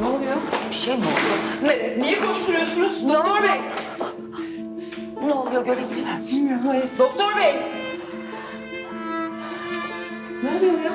Ne oluyor? Bir şey mi oldu? Ne, niye koşturuyorsunuz? Doktor bey. Ne oluyor görebilir miyim? Bilmiyorum, hayır. Doktor bey. Ne oluyor ya?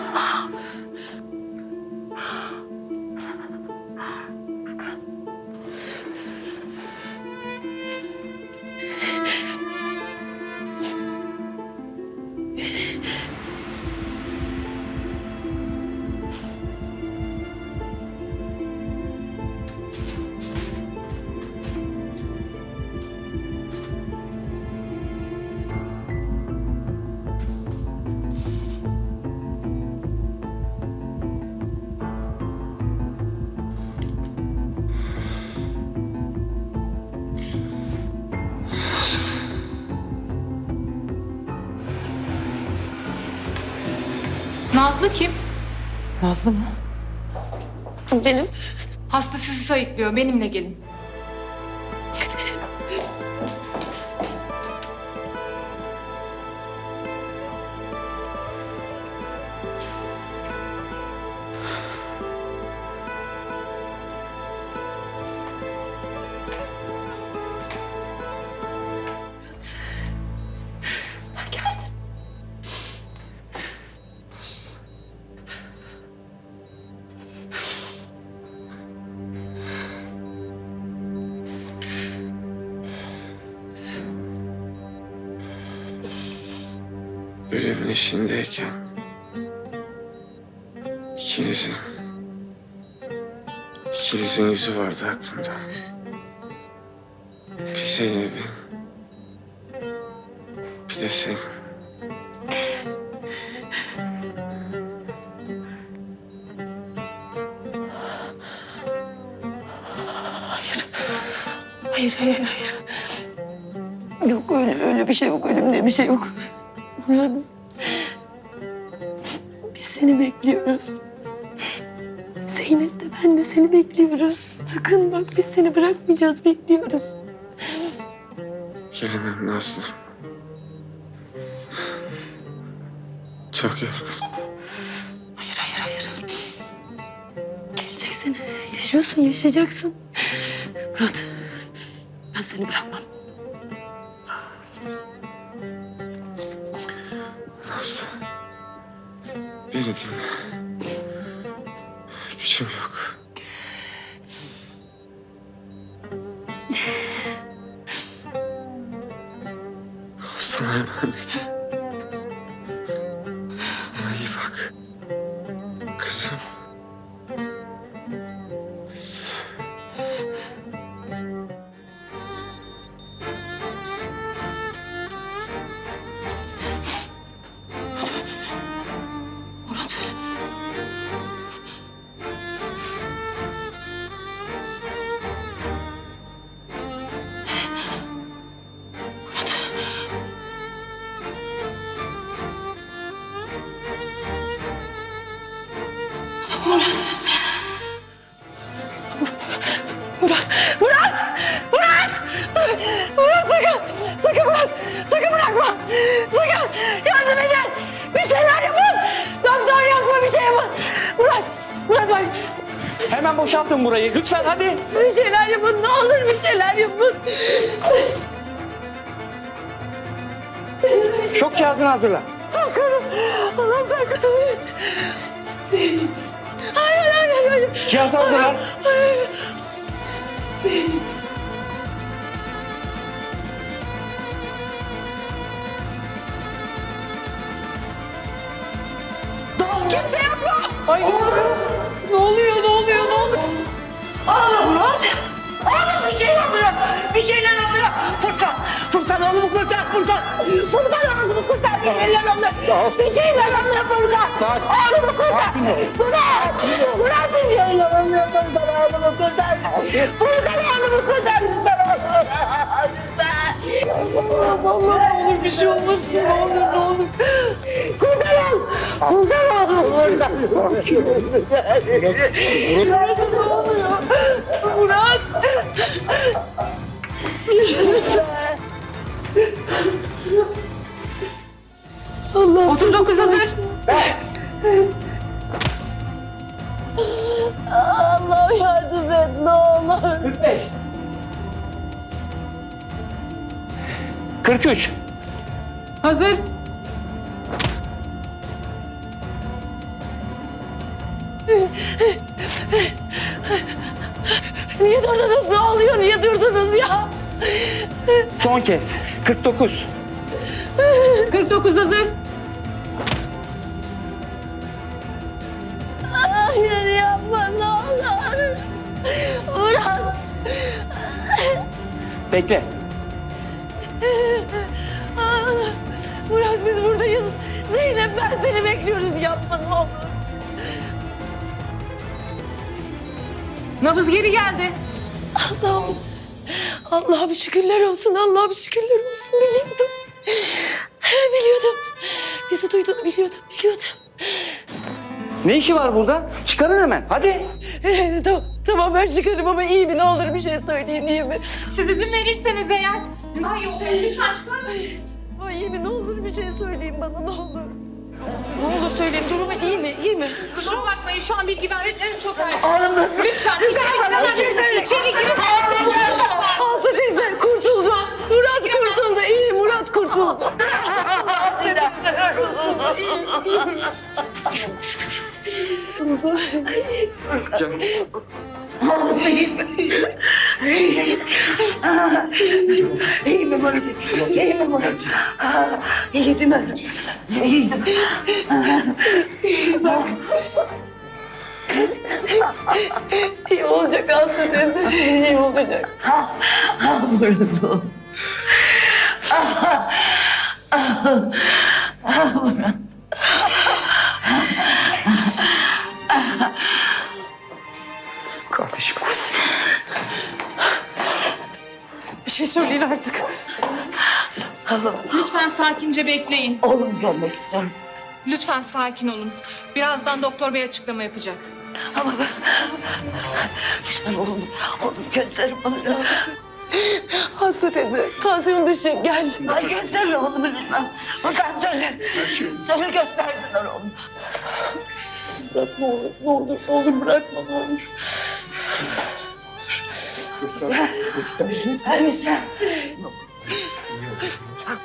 Nazlı kim? Nazlı mı? Benim. Hasta sizi sayıklıyor. Benimle gelin. Ölümün içindeyken ikinizin ikinizin yüzü vardı aklımda. Bir Zeynep'in bir de senin. Hayır, hayır, hayır. Yok öyle, öyle bir şey yok. Ölüm diye bir şey yok. Murat. Seni bekliyoruz. Zeynep de ben de seni bekliyoruz. Sakın bak biz seni bırakmayacağız, bekliyoruz. Gelemem Nazlı. Çok yorgun. Hayır, hayır, hayır. Geleceksin. Yaşıyorsun, yaşayacaksın. Murat, ben seni bırakmam. Dinle. Gücüm yok. O sana emanet. Hemen boşaltın burayı. Lütfen hadi. Bir şeyler yapın. Ne olur bir şeyler yapın. Şok cihazını hazırla. Korkarım. Allah sakın. Hayır hayır hayır. Cihazı hazırla. Hayır. Kimse Furkan. Furkan oğlumu kurtar. Bir şeyler oluyor. Bir şeyler oluyor Furkan. Oğlumu kurtar. Murat. Murat bir şeyler oluyor Furkan. Oğlumu kurtar. Furkan oğlumu kurtar. Lütfen oğlum. Allah'ım Allah ne olur bir şey olmasın. Ne olur ne olur. Kurtar oğlum. Kurtar oğlumu. Kurtar. Murat'a ne 43. Hazır. Niye durdunuz? Ne oluyor? Niye durdunuz ya? Son kez. 49. 49 hazır. Hayır yapma ne olur. Murat. Bekle. Nabız geri geldi. Allah'ım. Allah'ım şükürler olsun. Allah'ım şükürler olsun. Biliyordum. Biliyordum. Bizi duyduğunu biliyordum. Biliyordum. Ne işi var burada? Çıkarın hemen. Hadi. Ee, tamam, tamam ben çıkarım ama iyi mi? Ne olur bir şey söyleyin iyi mi? Siz izin verirseniz eğer. İyi olur. Lütfen çıkar mısınız? Ay iyi mi? Ne olur bir şey söyleyin bana ne olur. Ne olur söyleyin durumu iyi mi? İyi mi? Kusura bakmayın şu an bilgi vermek için çok erken. Lütfen içeri giremezsiniz. İçeri giremezsiniz. Aslı teyze kurtuldu. Murat kurtuldu. İyi Murat kurtuldu. Aslı teyze kurtuldu. İyi, iyi. İyi mi Murat? İyi mi? Aa, İyi mi? İyi değil mi? Bak. İyi olacak Aslı teyze. İyi olacak. Ah, ah Murat. Lütfen sakince bekleyin. Oğlum görmek istiyorum. Lütfen sakin olun. Birazdan doktor bey açıklama yapacak. Ama ben... Lütfen oğlum, oğlum gözlerim bana. Aslı teyze, tansiyon düşecek gel. Ay göster oğlum lütfen. Buradan söyle. Söyle göstersinler oğlum. Bırakma oğlum, ne olur, ne olur bırakma ne olur. Göster. Göster. Lütfen.